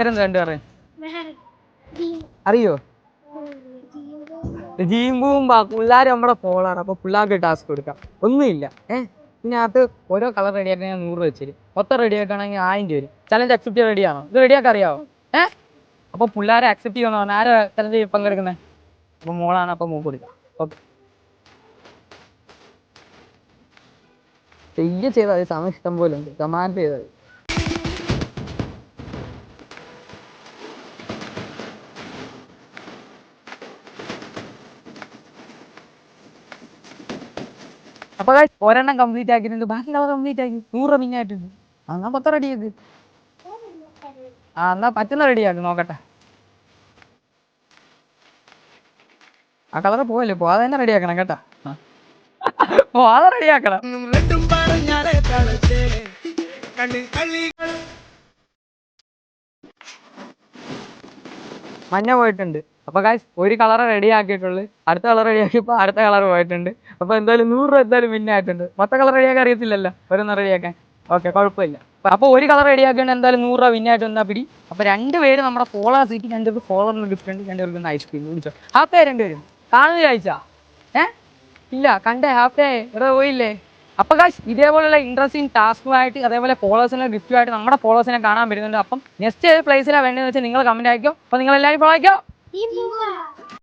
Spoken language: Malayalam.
പേരെന്താ രണ്ടു പറയും. അറിയോ? ജീമ്പും പിള്ളേർ നമ്മുടെ ഫോളാണ് അപ്പൊ പിള്ളേർക്ക് ടാസ്ക് കൊടുക്കാം. ഒന്നുമില്ല. ഏഹ് ഇതിനകത്ത് ഓരോ കളർ റെഡിയാക്കാൻ ഞാൻ നൂറ് വെച്ചിട്ട് മൊത്തം റെഡിയാക്കുകയാണെങ്കിൽ ആയിരം രൂപ വരും. ചലഞ്ച് അക്സെപ്റ്റ് റെഡി ആണോ? ഇത് റെഡിയാക്കാൻ അറിയാവോ? ഏഹ് അപ്പൊ പിള്ളേരെ അക്സെപ്റ്റ് ചെയ്യുന്ന പറഞ്ഞാൽ ആരാ ചലഞ്ച് പങ്കെടുക്കുന്നത് അപ്പൊ മോളാണ് അപ്പൊ മൂക്ക് കൊടുക്കാം. ഓക്കെ. ചെയ്യ ചെയ്താൽ സമയം ഇഷ്ടം പോലെ ഉണ്ട്. കമാൻഡ് ചെയ്താൽ അപ്പൊ guys, ഒരെണ്ണം കംപ്ലീറ്റ് ആക്കിയിട്ടുണ്ട്. ബാക്കി കളർ കംപ്ലീറ്റ് ആക്കി. നൂറ് മിനിറ്റ് ആയിട്ടുണ്ട്. ആ, എന്നാ പത്ത് റെഡി ചെയ്ത് ആ എന്നാ പറ്റുന്ന റെഡി ആക്ക്. നോക്കട്ടെ. ആ കളർ പോവല്ലേ പോവാതെ തന്നെ റെഡി ആക്കണം കേട്ടാ. പോ അത് റെഡി മഞ്ഞ പോയിട്ടുണ്ട്. അപ്പൊ കാശ് ഒരു കളർ റെഡി ആക്കിയിട്ടുള്ളൂ. അടുത്ത കളർ റെഡി ആക്കിയപ്പോ അടുത്ത കളർ പോയിട്ടുണ്ട്. അപ്പൊ എന്തായാലും നൂറ് രൂപ എന്തായാലും പിന്നെ ആയിട്ടുണ്ട്. മൊത്തം കളർ റെഡിയാക്കാൻ അറിയത്തില്ലല്ലോ. ഓരോന്ന് റെഡിയാക്കാൻ ഓക്കെ കുഴപ്പമില്ല. അപ്പൊ- അപ്പൊ ഒരു കളർ റെഡി ആക്കിയാണ് എന്തായാലും നൂറ് രൂപ പിന്നെ ആയിട്ട് വന്നാൽ പിടി. അപ്പൊ രണ്ട് പേര് നമ്മുടെ ഫോളോ സീറ്റ് രണ്ടുപേർക്ക് ഫോളോറിന് ഗിഫ്റ്റ് ഉണ്ട്. രണ്ടുപേർക്ക് ഐസ്ക്രീം കുടിച്ചോ ഹാഫ് ഡേ രണ്ടുപേരും കാണുന്ന കഴിച്ചാ ഏ? ഇല്ല കണ്ടേ ഹാഫ് ഡേ ഇവിടെ പോയില്ലേ? അപ്പൊ കാശ് ഇതേപോലെയുള്ള ഇൻട്രസ്റ്റിംഗ് ടാസ്കുമായിട്ട് അതേപോലെ ഫോളോവേഴ്സിനെ ഗിഫ്റ്റുമായിട്ട് നമ്മുടെ ഫോളോവേഴ്സിനെ കാണാൻ വരുന്നുണ്ട്. അപ്പം നെക്സ്റ്റ് ഏത് പ്ലേസിലാണ് വേണ്ടതെന്ന് വെച്ചാൽ നിങ്ങൾ കമന്റ് അയക്കോ അപ്പൊ നിങ്ങൾ എല്ലാവരും ഫോളോ അയക്കോ